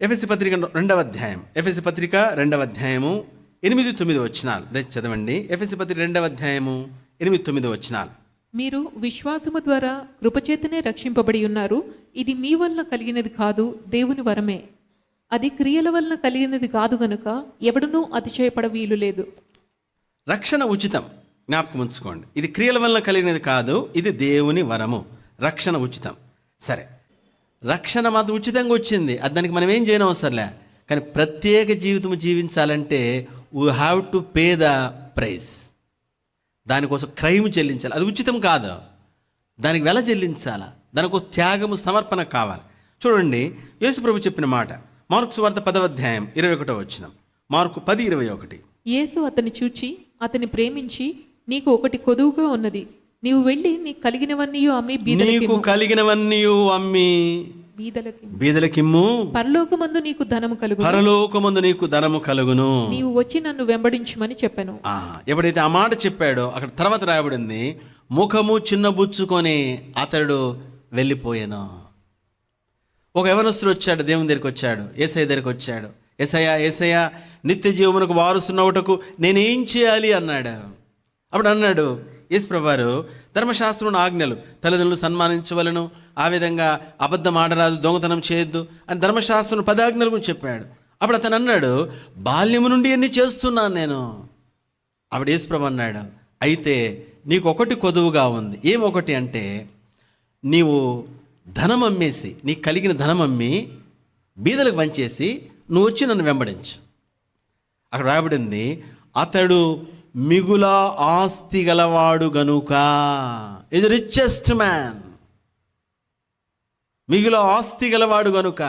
FSC పత్రిక రెండవ అధ్యాయం. ఎఫ్ఎస్సి పత్రిక రెండవ అధ్యాయము ఎనిమిది తొమ్మిది వచ్చినాలు చదవండి. ఎఫ్ఎస్సి పత్రిక రెండవ అధ్యాయము ఎనిమిది తొమ్మిది వచ్చినాలు మీరు విశ్వాసము ద్వారా కృపచేతనే రక్షింపబడి ఉన్నారు. ఇది మీ వలన కలిగినది కాదు దేవుని వరమే. అది క్రియల వలన కలిగినది కాదు గనుక ఎవడునూ అతిశయపడ వీలు లేదు. రక్షణ ఉచితం. జ్ఞాపకం ఉంచుకోండి. ఇది క్రియల వల్ల కలిగినది కాదు ఇది దేవుని వరము. రక్షణ ఉచితం. సరే. రక్షణ మాత్రం ఉచితంగా వచ్చింది. అది దానికి మనం ఏం చేయని అవసరంలే కానీ ప్రత్యేక జీవితం జీవించాలంటే we have to pay the price దానికోసం క్రైమ్ చెల్లించాలి. అది ఉచితం కాదు. దానికి వెల చెల్లించాలా? దానికోసం త్యాగము సమర్పణ కావాలి. చూడండి యేసుప్రభు చెప్పిన మాట. మార్కు సువార్త పదవ అధ్యాయం ఇరవై ఒకటో వచ్చిన మార్కు పది ఇరవై ఒకటి. యేసు అతని చూచి అతని ప్రేమించి నీకు ఒకటి కొదువుగా ఉన్నది. నీవు వెళ్ళి నీకు కలిగినవన్నీ అమ్మి నీకు కలిగినవన్నీ అమ్మి బీదలకి బీదలకిమ్ము. పరలోకమందు నీకు ధనము కలుగు పరలోకమందు నీకు ధనము కలుగును. నీవు వచ్చి నన్ను వెంబడించుమని చెప్పాను. ఎప్పుడైతే ఆ మాట చెప్పాడో అక్కడ తర్వాత రాయబడింది ముఖము చిన్నబుచ్చుకొని అతడు వెళ్ళిపోయాను. ఒక యవనస్తుడు వచ్చాడు దేవుని దగ్గరికి వచ్చాడు ఏసఐ దగ్గరికి వచ్చాడు. ఏసయ్య ఏసయ్య నిత్య జీవమునకు వారుస్తున్నవుటకు నేనేం చేయాలి అన్నాడు. అప్పుడు అన్నాడు యేసు ప్రభువారు ధర్మశాస్త్రం ఆజ్ఞలు తల్లిదండ్రులు సన్మానించవలను ఆ విధంగా అబద్ధం ఆడరాదు దొంగతనం చేయొద్దు అని ధర్మశాస్త్రం పదాజ్ఞల గురించి చెప్పాడు. అప్పుడు అతను అన్నాడు బాల్యము నుండి అన్ని చేస్తున్నాను నేను. ఆవిడ యేసుప్రభు అన్నాడు అయితే నీకు ఒకటి కొదువుగా ఉంది. ఏం ఒకటి అంటే నీవు ధనం అమ్మేసి నీకు కలిగిన ధనం అమ్మి బీదలకు పంచేసి నువ్వు వచ్చి నన్ను వెంబడించు. అక్కడ రాబడింది అతడు మిగుల ఆస్తి గలవాడు గనుక ఇది రిచెస్ట్ మ్యాన్ మిగుల ఆస్తి గలవాడు గనుక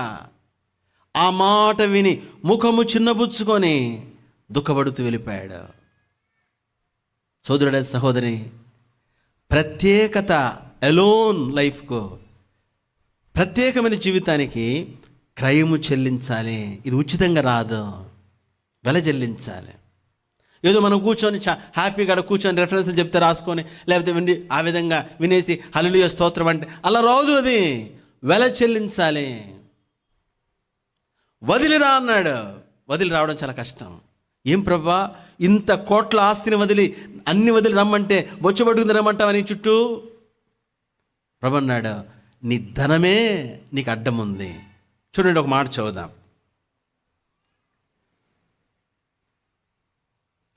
ఆ మాట విని ముఖము చిన్నబుచ్చుకొని దుఃఖపడుతూ వెళ్ళిపోయాడు. సోదరుడ సహోదరి ప్రత్యేకత ఎలోన్ లైఫ్కు ప్రత్యేకమైన జీవితానికి క్రయము చెల్లించాలి. ఇది ఉచితంగా రాదు. వెల చెల్లించాలి. ఏదో మనం కూర్చొని చా హ్యాపీగా కూర్చొని రెఫరెన్స్లు చెప్తే రాసుకొని లేకపోతే విండి ఆ విధంగా వినేసి హల్లుయ స్తోత్రం అంటే అలా రాదు అది. వెల చెల్లించాలి. వదిలిరా అన్నాడు. వదిలి రావడం చాలా కష్టం. ఏం ప్రభా? ఇంత కోట్ల ఆస్తిని వదిలి అన్ని వదిలి రమ్మంటే బొచ్చబడుకుని రమ్మంటావని చుట్టూ? ప్రభన్నాడు నీ ధనమే నీకు అడ్డం ఉంది. చూడండి ఒక మాట చదువుదాం.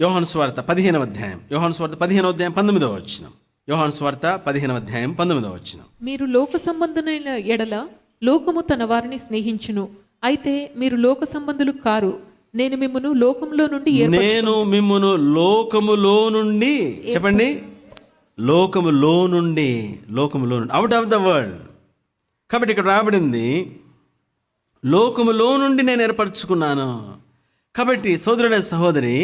యోహాను స్వార్త పదిహేనవ అధ్యాయం. యోహాను స్వార్త పదిహేనవ అధ్యాయం పంతొమ్మిదవ వచ్చిన యోహాను స్వార్త పదిహేనవ అధ్యాయం పంతొమ్మిదవ వచ్చిన మీరు లోక సంబంధులైన ఎడల లోకము తన వారిని స్నేహించును. అయితే మీరు లోక సంబంధులు కారు. నేను మిమ్మను లోకంలో నుండి నేను మిమ్మును లోకములో నుండి చెప్పండి. లోకములో నుండి లోకములో నుండి. అవుట్ ఆఫ్ ద వరల్డ్ కాబట్టి ఇక్కడ రాబడింది లోకములో నుండి నేను ఏర్పరచుకున్నాను. కాబట్టి సోదరుడ సహోదరి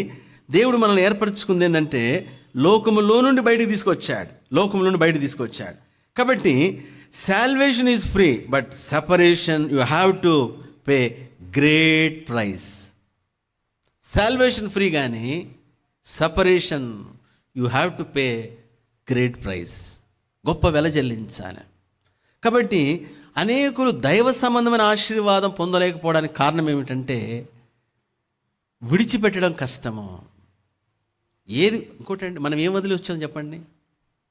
దేవుడు మనల్ని ఏర్పరచుకుంది ఏంటంటే లోకములో నుండి బయటికి తీసుకొచ్చాడు. లోకములో నుండి బయటికి తీసుకొచ్చాడు. కాబట్టి salvation is free but separation you have to pay great price salvation free కానీ separation you have to pay great price గొప్ప వెల చెల్లించాలి. కాబట్టి అనేకులు దైవ సంబంధమైన ఆశీర్వాదం పొందలేకపోవడానికి కారణం ఏమిటంటే విడిచిపెట్టడం కష్టము. ఏది ఇంకోటండి మనం ఏం వదిలి వచ్చాం చెప్పండి?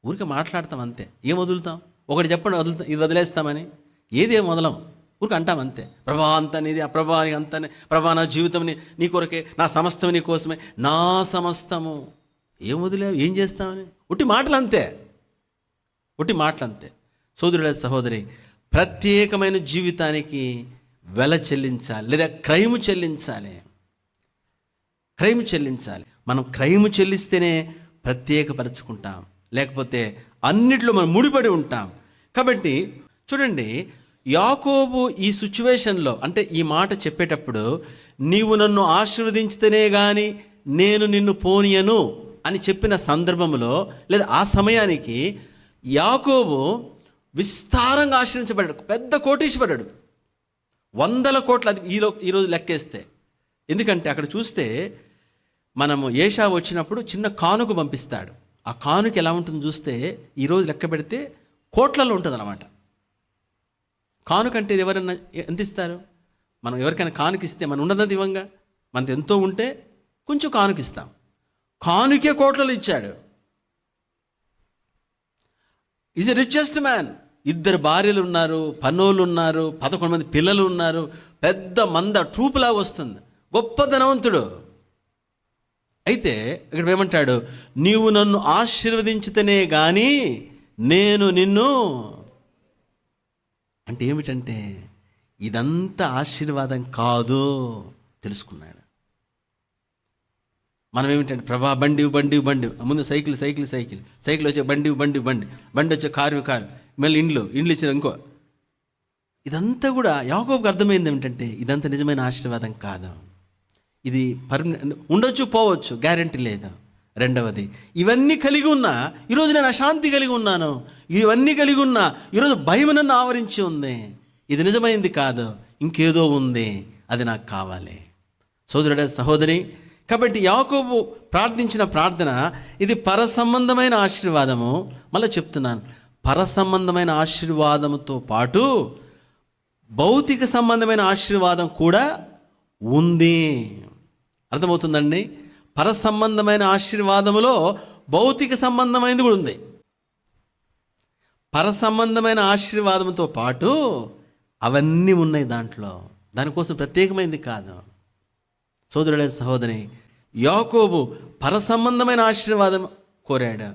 ఊరికే మాట్లాడతాం అంతే. ఏం వదులుతాం? ఒకటి చెప్పండి వదులుతాం ఇది వదిలేస్తామని. ఏది ఏం వదలం? ఊరికి అంటాం అంతే. ప్రభా అంత నీది ఆ ప్రభా అంతనే ప్రభా నా జీవితం నీ కొరకే నా సమస్తం నీ కోసమే నా సమస్తము. ఏం వదిలేవు ఏం చేస్తామని? ఉట్టి మాటలు అంతే ఉట్టి మాటలు అంతే సోదరుడ సహోదరి ప్రత్యేకమైన జీవితానికి వెల చెల్లించాలి లేదా క్రైము చెల్లించాలి. క్రైమ్ చెల్లించాలి. మనం క్రైమ్ చెల్లిస్తేనే ప్రత్యేకపరచుకుంటాం. లేకపోతే అన్నిట్లో మనం ముడిపడి ఉంటాం. కాబట్టి చూడండి యాకోబు ఈ సిచ్యువేషన్లో అంటే ఈ మాట చెప్పేటప్పుడు నీవు నన్ను ఆశీర్వదించితేనే కానీ నేను నిన్ను పోనీయను అని చెప్పిన సందర్భంలో లేదా ఆ సమయానికి యాకోబు విస్తారంగా ఆశ్రయించబడ్డాడు పెద్ద కోటీశ్వరుడు. వందల కోట్ల అది ఈరో ఈరోజు లెక్కేస్తే. ఎందుకంటే అక్కడ చూస్తే మనము ఏషా వచ్చినప్పుడు చిన్న కానుక పంపిస్తాడు. ఆ కానుక ఎలా ఉంటుందో చూస్తే ఈరోజు లెక్క పెడితే కోట్లలో ఉంటుంది అనమాట కానుక అంటే ఇది ఎవరన్నా ఎంత ఇస్తారు? మనం ఎవరికైనా కానుకిస్తే మనం ఉన్నదంత ఇవ్వంగా? మనది ఎంతో ఉంటే కొంచెం కానుకిస్తాం కానుకే కోట్లలో ఇచ్చాడు. ఈజ్ ఎ రిచెస్ట్ మ్యాన్ ఇద్దరు భార్యలు ఉన్నారు పనోళ్ళు ఉన్నారు పదకొండు మంది పిల్లలు ఉన్నారు. పెద్ద మంద ట్రూపులా వస్తుంది. గొప్ప ధనవంతుడు. అయితే ఇక్కడ ఏమంటాడు? నీవు నన్ను ఆశీర్వదించితేనే కానీ నేను నిన్ను అంటే ఏమిటంటే ఇదంతా ఆశీర్వాదం కాదు తెలుసుకున్నాడు. మనం ఏమిటంటే ప్రభా బండి బండి బండి. ముందు సైకిల్ సైకిల్ సైకిల్. సైకిల్ వచ్చే బండి బండి బండి. బండి వచ్చే కారు కారు. మళ్ళీ ఇండ్లు ఇండ్లు ఇచ్చిన ఇంకో. ఇదంతా కూడా యాకోబుకి అర్థమైంది ఏమిటంటే ఇదంతా నిజమైన ఆశీర్వాదం కాదు. ఇది పర్మనెంట్ ఉండొచ్చు పోవచ్చు గ్యారంటీ లేదు. రెండవది ఇవన్నీ కలిగి ఉన్నా ఈరోజు నేను అశాంతి కలిగి ఉన్నాను. ఇవన్నీ కలిగి ఉన్నా ఈరోజు భయం నన్ను ఆవరించి ఉంది. ఇది నిజమైంది కాదు ఇంకేదో ఉంది అది నాకు కావాలి. సోదరుడే సహోదరి కాబట్టి యాకోబు ప్రార్థించిన ప్రార్థన ఇది పరసంబంధమైన ఆశీర్వాదము. మళ్ళీ చెప్తున్నాను పరసంబంధమైన ఆశీర్వాదముతో పాటు భౌతిక సంబంధమైన ఆశీర్వాదం కూడా ఉంది. అర్థమవుతుందండి? పరసంబంధమైన ఆశీర్వాదములో భౌతిక సంబంధమైనది కూడా ఉంది. పరసంబంధమైన ఆశీర్వాదంతో పాటు అవన్నీ ఉన్నాయి దాంట్లో. దానికోసం ప్రత్యేకమైనది కాదు. సోదరుడే సహోదరి యాకోబు పరసంబంధమైన ఆశీర్వాదం కోరాడు.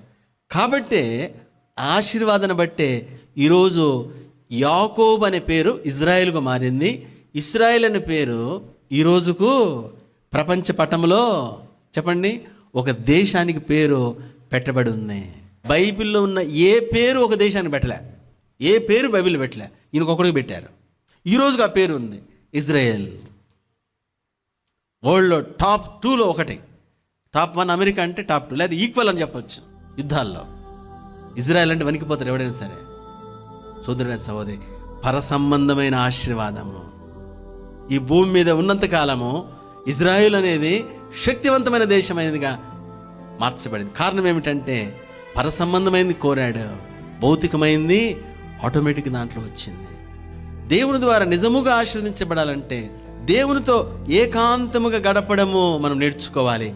కాబట్టే ఆశీర్వాదాన్ని బట్టే ఈరోజు యాకోబు అనే పేరు ఇజ్రాయెల్గా మారింది. ఇస్రాయెల్ అనే పేరు ఈ రోజుకు ప్రపంచ పటంలో చెప్పండి ఒక దేశానికి పేరు పెట్టబడి ఉంది. బైబిల్లో ఉన్న ఏ పేరు ఒక దేశానికి పెట్టలే. ఏ పేరు బైబిల్ పెట్టలే. ఈయనకొకడికి పెట్టారు. ఈరోజుగా ఆ పేరు ఉంది ఇజ్రాయెల్. వరల్డ్లో టాప్ టూలో ఒకటి. టాప్ వన్ అమెరికా అంటే టాప్ టూ లేదా ఈక్వల్ అని చెప్పొచ్చు యుద్ధాల్లో. ఇజ్రాయెల్ అంటే వణికిపోతారు ఎవడైనా సరే. సోదరుడైన సహోదరి పరసంబంధమైన ఆశీర్వాదము. ఈ భూమి మీద ఉన్నంత కాలము ఇజ్రాయెల్ అనేది శక్తివంతమైన దేశమైనదిగా మార్చబడింది. కారణం ఏమిటంటే పరసంబంధమైంది కోరాడు. భౌతికమైంది ఆటోమేటిక్ దాంట్లో వచ్చింది. దేవుని ద్వారా నిజముగా ఆశీర్వదించబడాలంటే దేవునితో ఏకాంతముగా గడపడము మనం నేర్చుకోవాలి.